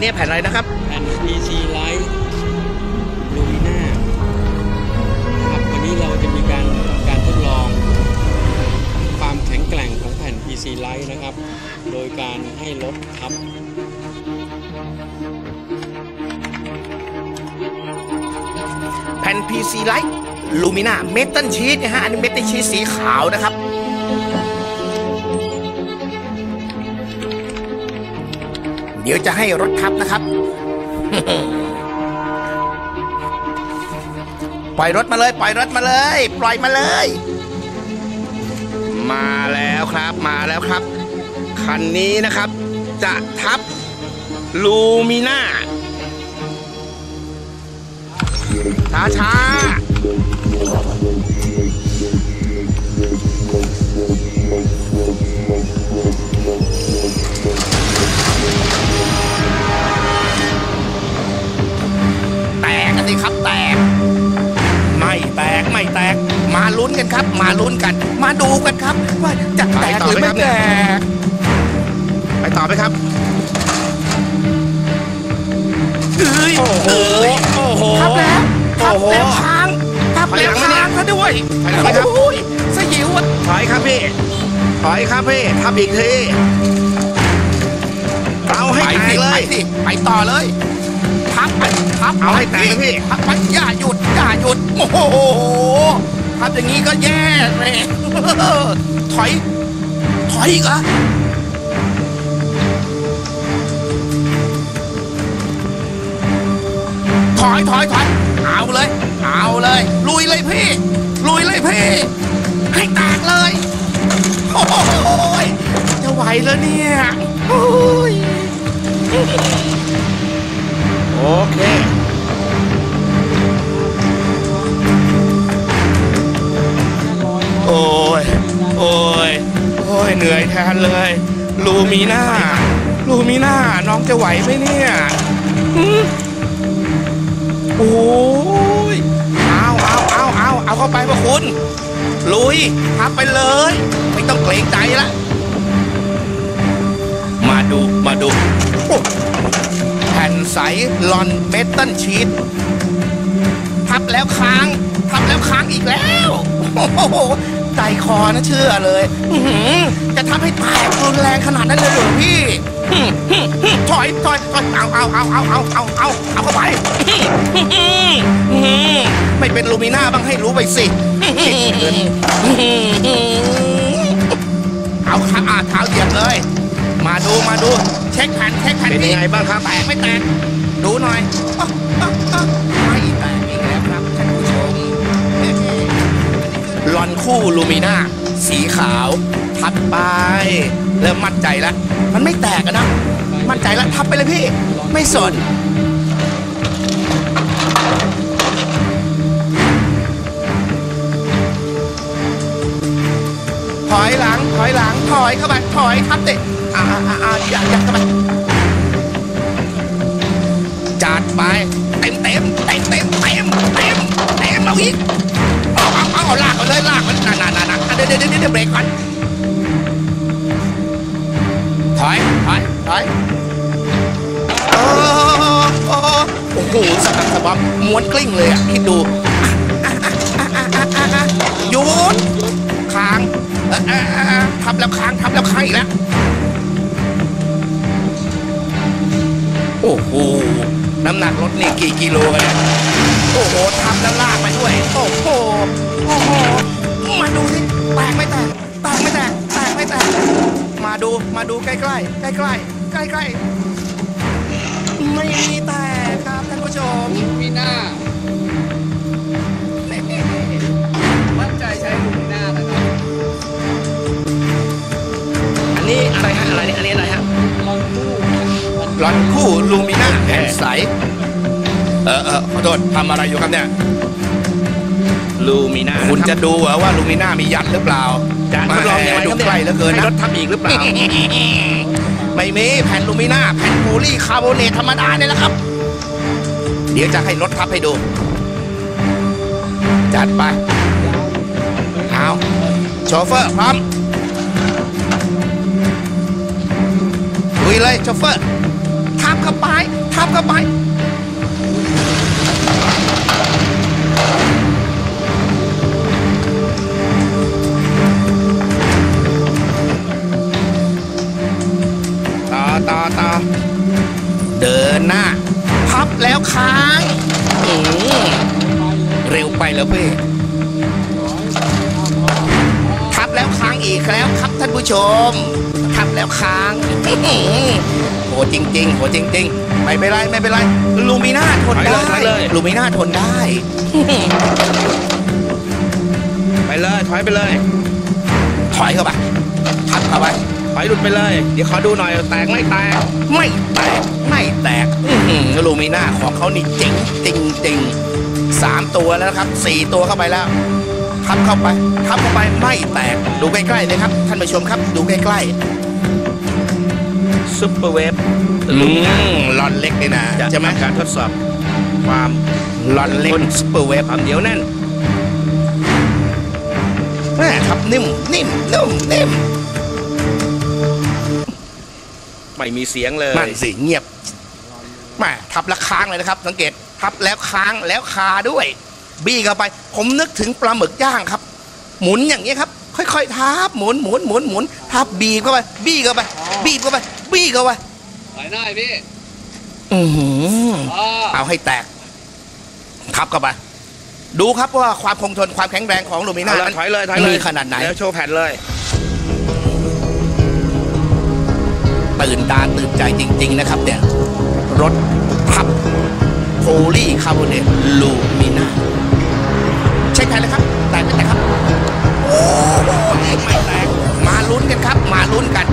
นนี้แผ่นอะไรนะครับ แผ่น PC Light Lumina นะครับวันนี้เราจะมีการทำการทดลอง ความแข็งแกร่งของแผ่น PC Light นะครับ โดยการให้รถทับแผ่น PC Light Lumina Metal Sheet นะฮะอันนี้ Metal Sheet สีขาวนะครับ ดี๋ยวจะให้รถทับนะครับ ปล่อยรถมาเลย ปล่อยรถมาเลย ปล่อยมาเลย มาแล้วครับมาแล้วครับ คันนี้นะครับ จะทับลูมิน่าช้าช้า ลุ้นกันครับ มาลุ้นกัน มาดูกันครับ ว่าจะแตกหรือไม่แตกไปต่อไหมครับเอ้ยโอ้โหเอ้ยโอ้โหทับแล้วทับโอ้โหแล้วค้างทับแล้วถอยหลังไหมเนี่ยค้างซะด้วยถอยหลังไหมครับโอ้ยสยิวอะถอยครับพี่ถอยครับพี่ทับอีกทีเอาให้ไปแตสิกเลไปยสิไปต่อเลยทับไปทับเอาให้แตกไปนะพี่ทับไปอย่าหยุดอย่าหยุดโอ้โห ทับอย่างนี้ก็แย่เลยถอย ถอยอีกเหรอถอยถอยถอยเอาเลย เอาเลย ลุยเลยพี่ ลุยเลยพี่ ให้แตกเลย โอ้ยจะไหวแล้วเนี่ยโอ้ยโอเค เหนื่อยแทนเลย ลูมีหน้า ลูมีหน้า น้องจะไหวไหมเนี่ยหืมโอ้ยเอาเอาเอาเอาเอาเข้าไปพระคุณ ลุยทับไปเลย ไม่ต้องเกรงใจละ มาดูมาดู แผ่นใสลอนเมตัลชีตทับแล้วค้าง ทับแล้วค้างอีกแล้ว โอ้โห ใจคอนะเชื่อเลยอื้อหือจะทำให้แตกรุนแรงขนาดนั้นเลยเหรอพี่อื้อหือหือถอยถอยถอยเอาเอาเอาเอาเอาเอาเอาเอาเข้าไปอื้อหืออื้อหือไม่เป็นลูมิน่าบ้างให้รู้ไปสิอื้อหืออื้อหือเอาขาอาเท้าเหยียบเลย มาดูมาดู เช็คแผ่นเช็คแผ่นเป็นยังไงบ้างครับแตกไม่แตกดูหน่อย คู่ลูมิน่าสีขาวทับไป เริ่มมั่นใจแล้ว มันไม่แตกอะนะ มั่นใจแล้วทับไปเลยพี่ ไม่สนถอยหลังถอยหลังถอยเข้าไปถอยทับเตะอ่าอ่าอ่าอ่าอย่าอย่าเข้าไปจัดไป เต็มเต็มเต็มเต็มเต็มเต็มเต็มเอาอีก เดี๋ยวเดี๋ยวเดี๋ยวเบรกก่อนถอยถอยถอยโอ้โอ้โอ้โหสะบักสะบักม้วนกลิ้งเลยอะคิดดูอะอะอะอะอะอะอะโยนค้างทับแล้วค้างทับแล้วค้างอีกแล้วโอ้โหน้ำหนักรถนี่กี่กิโลกันเนี่ยโอ้โหทำแล้วลากไปด้วย โอ้โหโอ้โห ดูมาดูใกล้ๆ ใกล้ๆ ใกล้ๆ ไม่มีแตกครับท่านผู้ชมลูมิน่ามั่นใจใช้ลูมิน่านะครับอันนี้อะไรฮะอะไรนี่อันนี้อะไรฮะลอนตู้ร้อนคู่ลูมิน่าแผ่นใส เออเออขอโทษทำอะไรอยู่ครับเนี่ย ลูมิน่าคุณจะดูเหรอว่าลูมิน่ามียัดหรือเปล่าจะทดลองยังไงดูครับใกล้เหลือเกินให้นะรถทับอีกหรือเปล่า ไม่มีแผ่นลูมิน่าแผ่นโพลีคาร์บอเนตธรรมดาเนี่ยแหละครับ เดี๋ยวจะให้รถทับให้ดู จัดไปเอาโชเฟอร์พร้อมลุยเลยโชเฟอร์ทับเข้าไปทับเข้าไป เดินหน้า พับแล้วค้างอืมเร็วไปแล้วพี่ทับแล้วค้างอีกแล้วครับท่านผู้ชม ทับแล้วค้างอื้อหือโหจริงๆโหจริง ๆ ไม่เป็นไรไม่เป็นไร ลูมิน่าทนได้ถอยเลยถอยเลย ลูมิน่าทนได้ ไปเลยถอยไปเลย ถอยเข้าไปทับเข้าไป ถอยหลุดไปเลย เดี๋ยวขอดูหน่อยแตกไม่แตก ไม่แตก ไม่แตกอื้อหือลูมิน่าของเขานี่เจ๋งจริงจริงๆสามตัวแล้วนะครับสี่ตัวเข้าไปแล้วทับเข้าไปทับเข้าไปไม่แตก ดูใกล้ๆเลยครับ ท่านผู้ชมครับ ดูใกล้ซุปเปอร์เวฟๆอืมลอนเล็กเลยนะจะใช่ไหมทำการทดสอบความลอนเล็กซูเปอร์เวฟความเหนียวแน่นแม่ทับนิ่มนิ่มนุ่มนิ่ม ไม่มีเสียงเลยนั่นสิเงียบแม่ทับแล้วค้างเลยนะครับ สังเกตทับแล้วค้างแล้วคาด้วย บี้เข้าไป ผมนึกถึงปลาหมึกย่างครับ หมุนอย่างนี้ยครับ ค่อยๆทับหมุนหมุนหมุนหมุนทับบีบเข้าไป บี้เข้าไปบีบเข้าไป บี้เข้าไปถอยหน้าพี่อือหืออ๋อเอาให้แตก ทับเข้าไปดูครับว่าความคงทนความแข็งแรงของลูมิน่าเอาละนั้นถอยเลยถอยเลยมีขนาดไหนแล้วโชว์แผ่นเลย ตื่นตาตื่นใจจริง ๆ นะครับเนี่ยรถพับโพลีคาร์บอเนตลูมิน่าเช็คแผ่นเลยครับแต่ไม่แต่ครับ โอ้โหไม่แตกมาลุ้นกันครับ มาลุ้นกัน